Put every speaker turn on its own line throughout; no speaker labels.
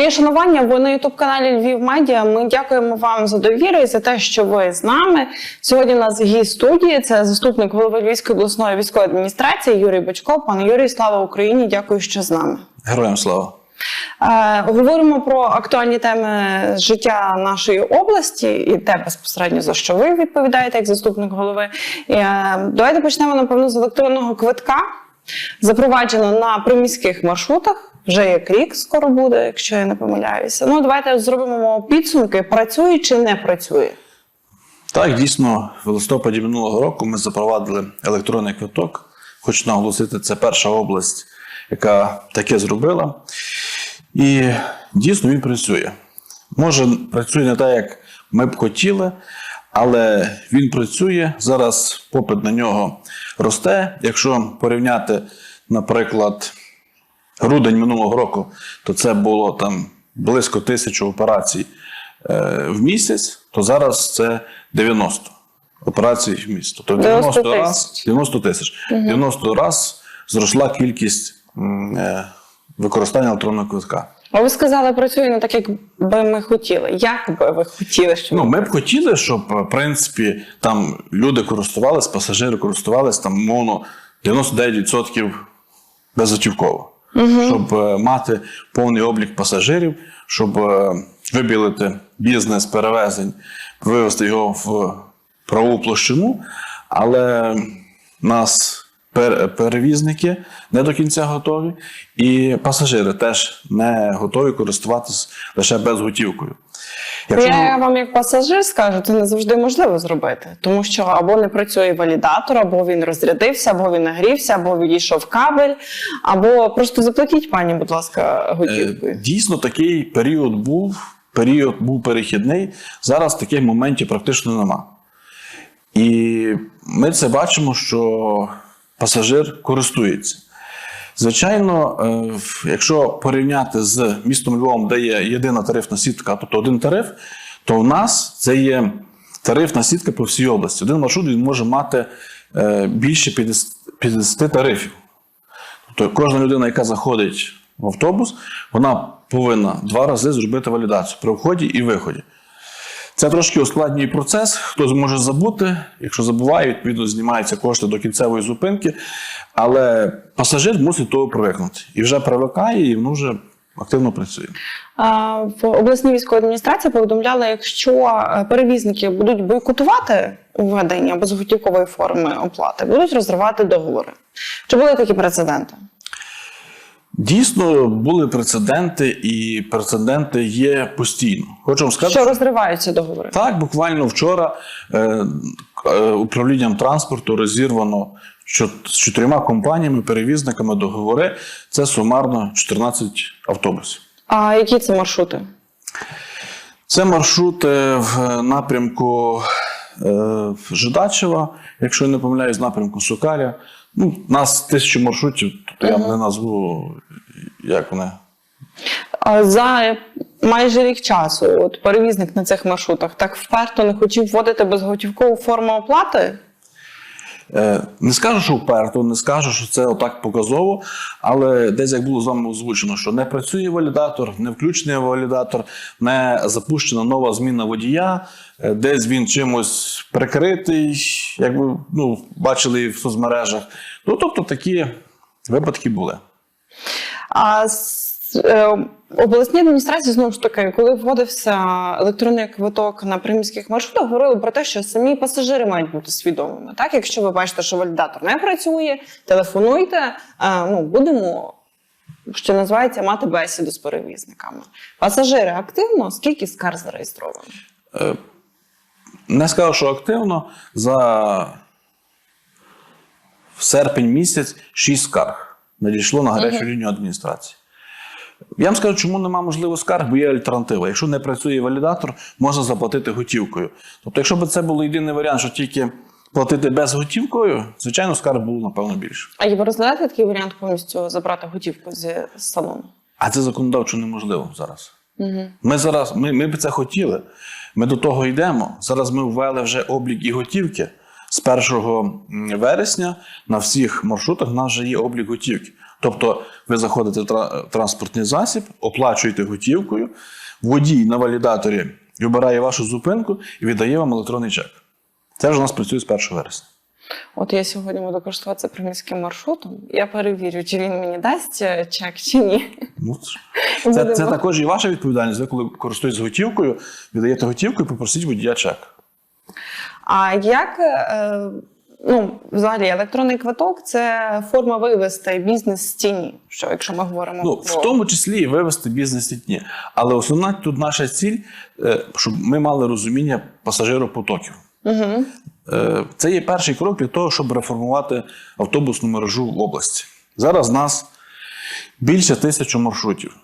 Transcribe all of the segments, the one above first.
Моє шанування, ви на ютуб каналі Львів Медіа. Ми дякуємо вам за довіру і за те, що ви з нами. Сьогодні у нас гість студії. Це заступник голови Львівської обласної військової адміністрації Юрій Бочко. Пане Юрій, слава Україні! Дякую, що з нами.
Героям слава.
Е, говоримо про актуальні теми життя нашої області і те безпосередньо за що ви відповідаєте як заступник голови. Е, давайте почнемо напевно з електронного квитка. Запроваджено на приміських маршрутах. Вже як рік скоро буде, якщо я не помиляюся. Ну давайте зробимо підсумки: працює чи не працює.
Так, дійсно, в листопаді минулого року ми запровадили електронний квиток. Хочу наголосити, це перша область, яка таке зробила. І дійсно він працює. Може, працює не так, як ми б хотіли, але він працює. Зараз попит на нього росте. Якщо порівняти, наприклад, грудень минулого року, то це було там близько тисячі операцій е, в місяць, то зараз це 90 операцій в місяць. Тобто
90
90 раз,
тисяч.
90 тисяч. 90 раз зросла кількість е, використання електронного квитка.
А ви сказали, працює не так, як би ми хотіли. Як би ви хотіли, щоб
Ну, ми б хотіли, щоб в принципі там люди користувались, пасажири користувались там, мовно, 99% безготівково. Щоб е, мати повний облік пасажирів, щоб е, вибілити бізнес перевезень, вивести його в правову площину. Але нас перевізники не до кінця готові, і пасажири теж не готові користуватися лише безготівкою.
Я вам як пасажир скажу, це не завжди можливо зробити, тому що або не працює валідатор, або він розрядився, або він нагрівся, або відійшов кабель, або просто заплатіть пані, будь ласка,
Е,
готівкою.
Дійсно, такий період був. Період був перехідний. Зараз таких моментів практично нема. І ми це бачимо, що пасажир користується. Звичайно, е, якщо порівняти з містом Львовом, де є єдина тарифна сітка, тобто один тариф, то у нас це є тарифна сітка по всій області. Один маршрут він може мати е, більше 50, 50 тарифів. Тобто кожна людина, яка заходить в автобус, вона повинна два рази зробити валідацію при вході і виході. Це трошки ускладнює процес. Хтось може забути. Якщо забуває, відповідно знімаються кошти до кінцевої зупинки. Але пасажир мусить того привикнути. І вже привикає, і воно вже активно працює.
В обласній військовій адміністрації повідомляли, якщо е, перевізники будуть бойкотувати введення безготівкової форми оплати, будуть розривати договори. Чи були такі прецеденти?
Дійсно, були прецеденти, і прецеденти є постійно. Хочу вам сказати,
Що розриваються договори?
Так, буквально вчора е, е, управлінням транспорту розірвано що- з чотирма компаніями, перевізниками договори. Це сумарно 14 автобусів.
А які це маршрути?
Це маршрут е, в напрямку е, Жидачева, якщо я не помиляюсь, в напрямку Сукаря. Ну, нас тисячу маршрутів, тобто я б не назву, як вони.
За майже рік часу, от перевізник на цих маршрутах так вперто не хотів вводити безготівкову форму оплати.
Е, Не скажу, що вперто, не скажу, що це отак показово, але десь як було з вами озвучено, що не працює валідатор, не включений валідатор, не запущена нова зміна водія, е, десь він чимось прикритий, як ви ну, бачили в соцмережах. Ну, тобто такі випадки були.
А е, обласній адміністрації знову ж таки, коли вводився електронний квиток на приміських маршрутах, говорили про те, що самі пасажири мають бути свідомими. Так, якщо ви бачите, що валідатор не працює, телефонуйте. Е, ну будемо. Що називається мати бесіду з перевізниками. Пасажири активно, скільки скарг зареєстровано?
Е, Не скажу, що активно. За серпень місяць 6 скарг надійшло на гарячу лінію адміністрації. Я вам скажу, чому нема можливо скарг, бо є альтернатива. Якщо не працює валідатор, можна заплатити готівкою. Тобто, якщо б це був єдиний варіант, що тільки платити безготівкою, звичайно, скарг було напевно більше.
А ви розглядаєте такий варіант повністю забрати готівку зі салону?
А це законодавчо неможливо зараз. Ми зараз, ми, ми б це хотіли. Ми до того йдемо. Зараз ми ввели вже облік і готівки. З 1 вересня на всіх маршрутах в нас вже є облік готівки. Тобто ви заходите в транспортний засіб, оплачуєте готівкою, водій на валідаторі вибирає вашу зупинку і віддає вам електронний чек. Це вже у нас працює з 1 вересня.
От я сьогодні буду користуватися приміським маршрутом. Я перевірю, чи він мені дасть е, чек, чи ні.
Ну, це, це також і ваша відповідальність. Ви коли користуєтесь готівкою, віддаєте готівку і попросіть водія чек.
А як е, ну, взагалі електронний квиток це форма вивести бізнес з тіні, що якщо ми говоримо
Ну,
про
в тому числі і вивести бізнес від дні. Але основна тут наша ціль, е, щоб ми мали розуміння пасажиропотоків.
угу.
Це є перший крок для того, щоб реформувати автобусну мережу в області. Зараз у нас більше тисячі маршрутів.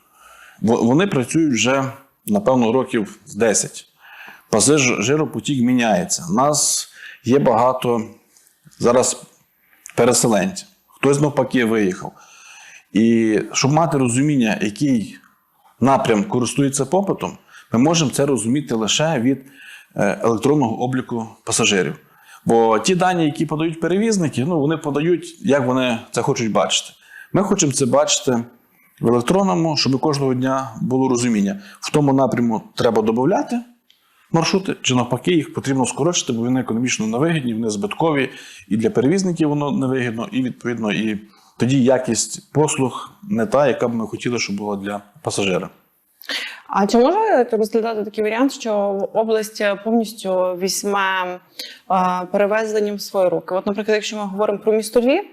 Во- Вони працюють вже, напевно, років з 10. Пасажиропотік міняється. У нас є багато зараз переселенців. Хтось навпаки виїхав. І щоб мати розуміння, який напрям користується попитом, ми можемо це розуміти лише від е, електронного обліку пасажирів. Бо ті дані, які подають перевізники, ну вони подають, як вони це хочуть бачити. Ми хочемо це бачити в електронному, щоб кожного дня було розуміння. В тому напряму треба додати маршрути, чи навпаки, їх потрібно скорочити, бо вони економічно невигідні, вони збиткові, і для перевізників воно невигідно, і відповідно, і тоді якість послуг не та, яка б ми хотіли, щоб була для пасажира.
А чи може розглядати такий варіант, що область повністю візьме е, перевезення в свої руки? От, наприклад, якщо ми говоримо про місто Львів,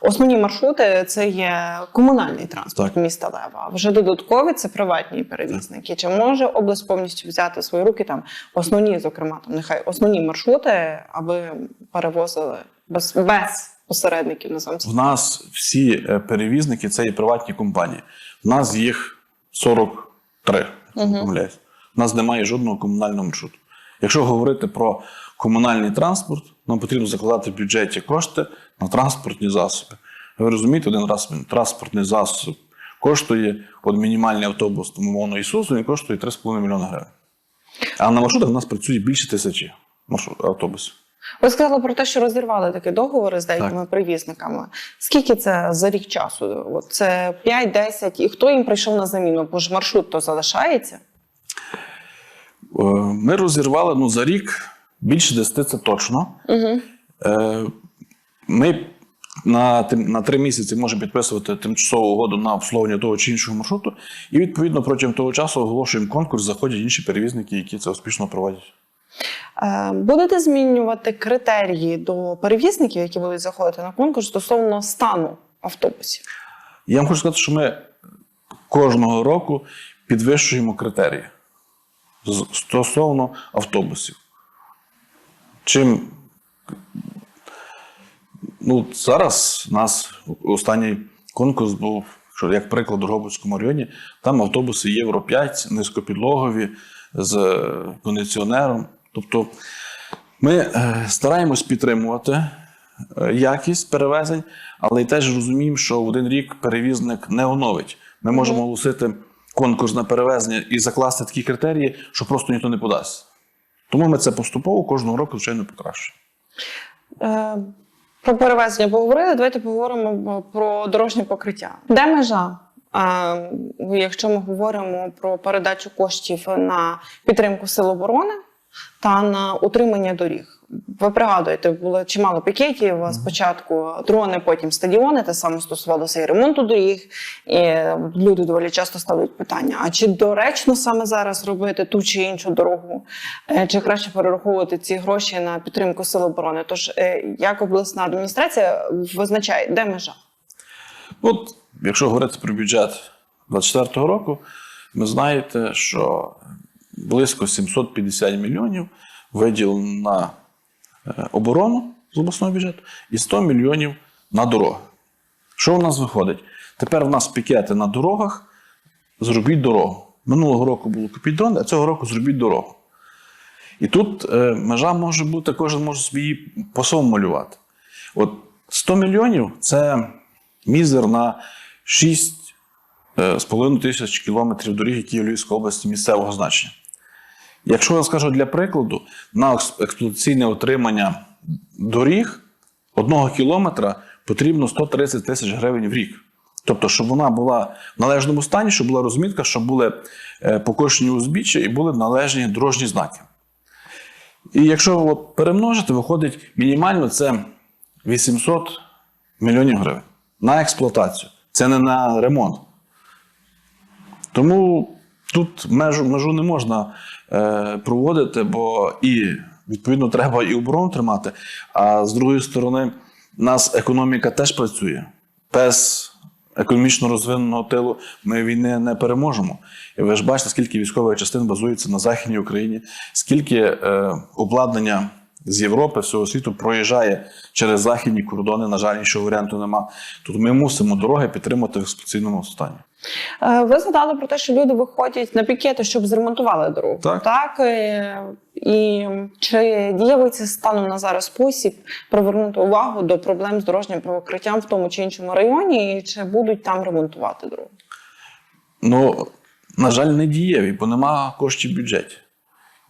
основні маршрути це є комунальний транспорт
Так.
міста Лева. Вже додаткові це приватні перевізники. Чи може область повністю взяти в свої руки там основні, зокрема, там нехай основні маршрути, аби перевозили без, без посередників називаємо це?
В нас всі е, перевізники це і приватні компанії. В нас їх 43. Не помиляюсь. У нас немає жодного комунального маршруту. Якщо говорити про комунальний транспорт, нам потрібно закладати в бюджеті кошти на транспортні засоби. Ви розумієте, один раз транспортний засіб коштує от мінімальний автобус, тому умовно Ісусу, він коштує 3,5 мільйона гривень. А на маршрутах у нас працює більше тисячі маршрут, автобусів.
Ви сказали про те, що розірвали такі договори з деякими
Так.
перевізниками. Скільки це за рік часу? От це 5-10, і хто їм прийшов на заміну? Бо ж маршрут то залишається.
Е, Ми розірвали ну, за рік більше 10 це точно.
Угу.
Ми на, на три місяці можемо підписувати тимчасову угоду на обслуговування того чи іншого маршруту, і відповідно протягом того часу оголошуємо конкурс, заходять інші перевізники, які це успішно проводять.
Е, Будете змінювати критерії до перевізників, які будуть заходити на конкурс стосовно стану автобусів?
Я вам хочу сказати, що ми кожного року підвищуємо критерії стосовно автобусів. Чим ну, зараз у нас останній конкурс був, що як приклад у Дрогобицькому районі, там автобуси Євро 5, низькопідлогові з кондиціонером. Тобто ми е, стараємось підтримувати е, якість перевезень, але й теж розуміємо, що в один рік перевізник не оновить. Ми можемо оголосити конкурс на перевезення і закласти такі критерії, що просто ніхто не подасть. Тому ми це поступово кожного року, звичайно, покращуємо.
Е, Про перевезення поговорили. Давайте поговоримо про дорожнє покриття. Де межа? Якщо ми говоримо про передачу коштів на підтримку сил оборони та на утримання доріг. Ви пригадуєте, було чимало пікетів. Спочатку дрони, потім стадіони. Те саме стосувалося і ремонту доріг. І люди доволі часто ставлять питання: а чи доречно саме зараз робити ту чи іншу дорогу, Е, чи краще перераховувати ці гроші на підтримку сил оборони? Тож е, як обласна адміністрація визначає, де межа?
От, якщо говорити про бюджет 2024 року, ви знаєте, що близько 750 мільйонів виділено на е, оборону з обласного бюджету і 100 мільйонів на дороги. Що в нас виходить? Тепер в нас пікети на дорогах. Зробіть дорогу. Минулого року було купіть дрон, а цього року зробіть дорогу. І тут е, межа може бути, кожен може собі її по-своєму малювати. От 100 мільйонів це мізер на 6,5 тисяч кілометрів доріг, які є в Львівській області місцевого значення. Якщо я скажу для прикладу, на експлуатаційне отримання доріг одного кілометра потрібно 130 тисяч гривень в рік. Тобто, щоб вона була в належному стані, щоб була розмітка, щоб були е, покошені узбіччя і були належні дорожні знаки. І якщо перемножити, виходить мінімально це 800 мільйонів гривень на експлуатацію. Це не на ремонт. Тому тут межу, межу не можна е, проводити, бо і відповідно треба і оборону тримати. А з другої сторони, нас економіка теж працює. Без економічно розвиненого тилу ми війни не переможемо. І ви ж бачите, скільки військових частин базується на Західній Україні, скільки е, обладнання з Європи, всього світу проїжджає через західні кордони. На жаль, іншого варіанту нема. Тут ми мусимо дороги підтримати в експлуатаційному стані.
Е, Ви згадали про те, що люди виходять на пікети, щоб зремонтували дорогу.
Так.
так? е, І чи дієвий це станом на зараз спосіб привернути увагу до проблем з дорожнім правокриттям в тому чи іншому районі, і чи будуть там ремонтувати дорогу?
Ну, на жаль, не дієві, бо нема коштів в бюджеті.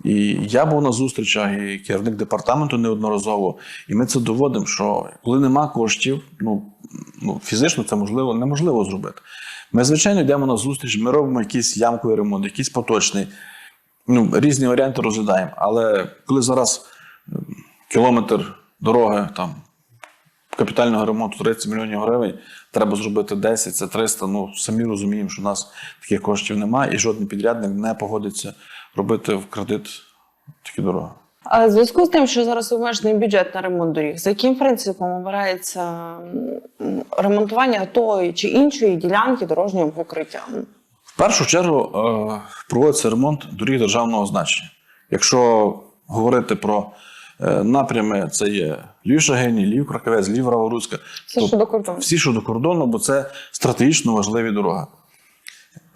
І я був на зустрічах, і керівник департаменту неодноразово, і ми це доводимо, що коли нема коштів, ну, ну фізично це можливо, неможливо зробити. Ми, звичайно, йдемо на зустріч, ми робимо якийсь ямковий ремонт, якийсь поточний. Ну, різні варіанти розглядаємо. Але коли зараз е, кілометр дороги там капітального ремонту 30 мільйонів гривень, треба зробити 10, це 300. Ну, самі розуміємо, що у нас таких коштів немає, і жоден підрядник не погодиться робити в кредит такі дороги.
А в зв'язку з тим, що зараз обмежений бюджет на ремонт доріг, за яким принципом обирається ремонтування тої чи іншої ділянки дорожнього покриття?
В першу чергу е, проводиться ремонт доріг державного значення. Якщо говорити про напрями, це є Львів-Шагині, Львів-Краковець, Львів-Раворуцька.
Все
то
щодо кордону.
Всі, що до кордону, бо це стратегічно важливі дороги.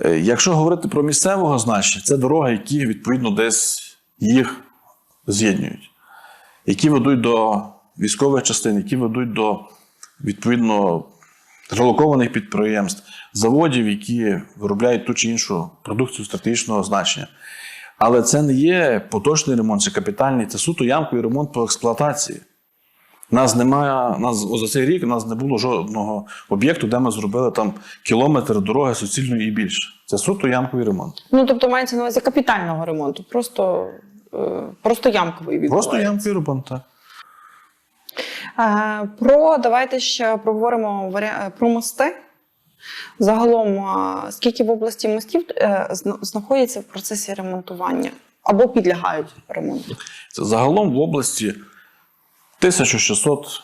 Е, Якщо говорити про місцевого значення, це дороги, які відповідно десь їх з'єднують, які ведуть до військових частин, які ведуть до відповідно релокованих підприємств, заводів, які виробляють ту чи іншу продукцію стратегічного значення. Але це не є поточний ремонт чи капітальний, це суто ямковий ремонт по експлуатації. Нас немає, нас за цей рік у нас не було жодного об'єкту, де ми зробили там кілометр дороги суцільної і більше. Це суто ямковий ремонт.
Ну тобто мається на увазі капітального ремонту, просто, е, просто ямковий відбувається.
Просто ямковий ремонт, так.
Е, Про давайте ще проговоримо варіа- про мости. Загалом, скільки в області мостів е, знаходяться в процесі ремонтування або підлягають ремонту?
Це загалом в області 1600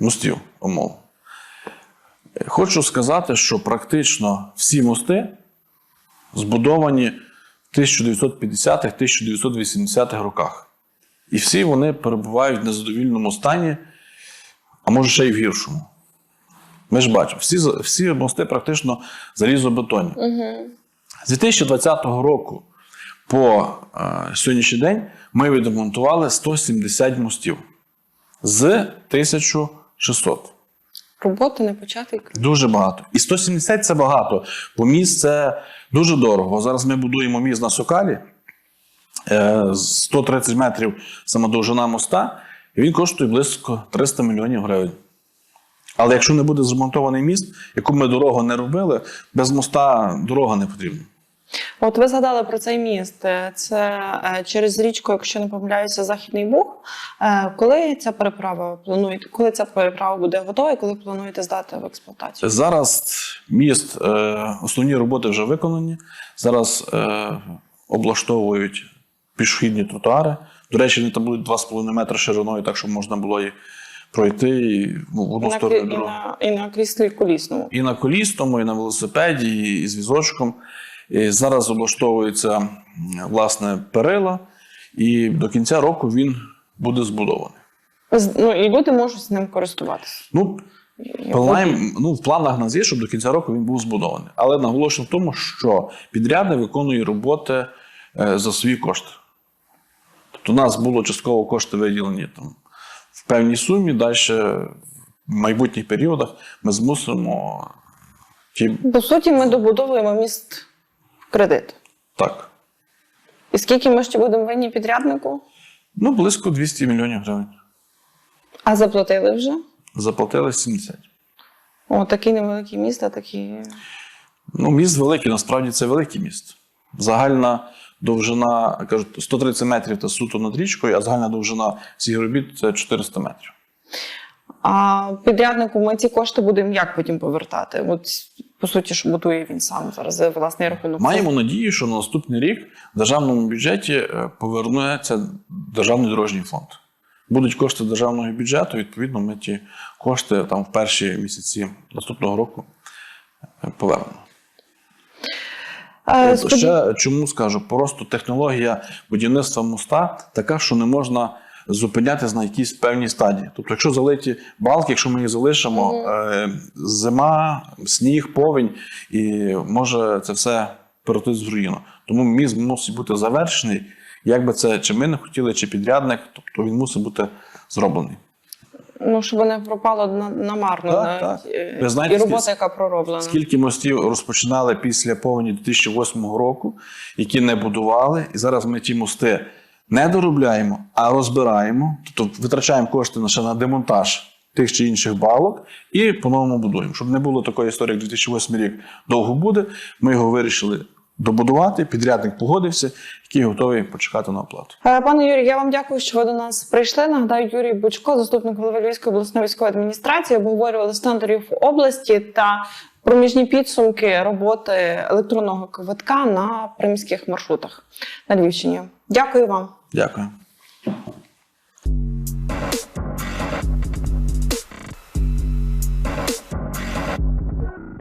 мостів, умов. Хочу сказати, що практично всі мости збудовані в 1950-1980-х роках. І всі вони перебувають в незадовільному стані, а може ще й в гіршому. Ми ж бачимо, всі, всі мости практично залізобетонні. З 2020 року по е, сьогоднішній день ми відремонтували 170 мостів з 1600.
Роботи не початий.
Дуже багато. І 170 це багато, бо міст це дуже дорого. Зараз ми будуємо міст на Сокалі. е, 130 метрів сама довжина моста, і він коштує близько 300 мільйонів гривень. Але якщо не буде зремонтований міст, яку ми дорогу не робили, без моста дорога не потрібна.
От ви згадали про цей міст. Е, Це е, через річку, якщо не помиляюся, Західний Буг. Е, Коли ця переправа плануєте? Коли ця переправа буде готова і коли плануєте здати в експлуатацію?
Зараз міст, основні роботи вже виконані. Зараз облаштовують пішохідні тротуари. До речі, вони там будуть 2,5 метри шириною, так щоб можна було і пройти і, ну, в
І
одну
на,
сторону
крі- і, на, і на кріслі колісному.
І на колісному, і на велосипеді, і з візочком. І зараз облаштовується власне перила, і до кінця року він буде збудований.
Ну і люди можуть з ним користуватися.
Ну, Планаємо, ну, в планах нас є, щоб до кінця року він був збудований. Але наголошую в тому, що підрядник виконує роботи е, за свої кошти. Тобто, у нас було частково кошти виділені там, певній сумі, далі в майбутніх періодах ми змусимо ті.
По суті, ми добудовуємо міст в кредит.
Так.
І скільки ми ще будемо винні підряднику?
Ну, близько 200 мільйонів гривень.
А заплатили вже?
Заплатили 70.
О, такий невеликий міст, а такі.
Ну, міст великий, насправді це великий міст. Загальна довжина, кажуть, 130 метрів це суто над річкою, а загальна довжина всіх робіт це 400 метрів.
А підряднику ми ці кошти будемо як потім повертати? От по суті, що будує він сам зараз за власний рахунок.
Маємо надію, що на наступний рік в державному бюджеті е, повернеться державний дорожній фонд. Будуть кошти державного бюджету, відповідно, ми ті кошти там в перші місяці наступного року е, повернемо.
Е, сподів-
Ще чому скажу? Просто технологія будівництва моста така, що не можна зупинятися на якійсь певній стадії. Тобто, якщо залиті балки, якщо ми їх залишимо, е, зима, сніг, повінь, і може це все перетись в руїну. Тому міст мусить бути завершений. Як би це чи ми не хотіли, чи підрядник, тобто він мусить бути зроблений.
Ну, щоб не пропало на, намарно.
Так,
на,
так.
е,
Ви знаєте,
і робота,
скільки-
яка пророблена.
Скільки мостів розпочинали після повені 2008 року, які не будували, і зараз ми ті мости не доробляємо, а розбираємо, тобто витрачаємо кошти ще на демонтаж тих чи інших балок і по-новому будуємо. Щоб не було такої історії, як 2008 рік довго буде. Ми його вирішили добудувати. Підрядник погодився, який готовий почекати на оплату.
Е, Пане Юрій, я вам дякую, що ви до нас прийшли. Нагадаю, Юрій Бучко, заступник голови Львівської обласної військової адміністрації, обговорювали стан області та проміжні підсумки роботи електронного квитка на приміських маршрутах на Львівщині. Дякую вам.
Дякую.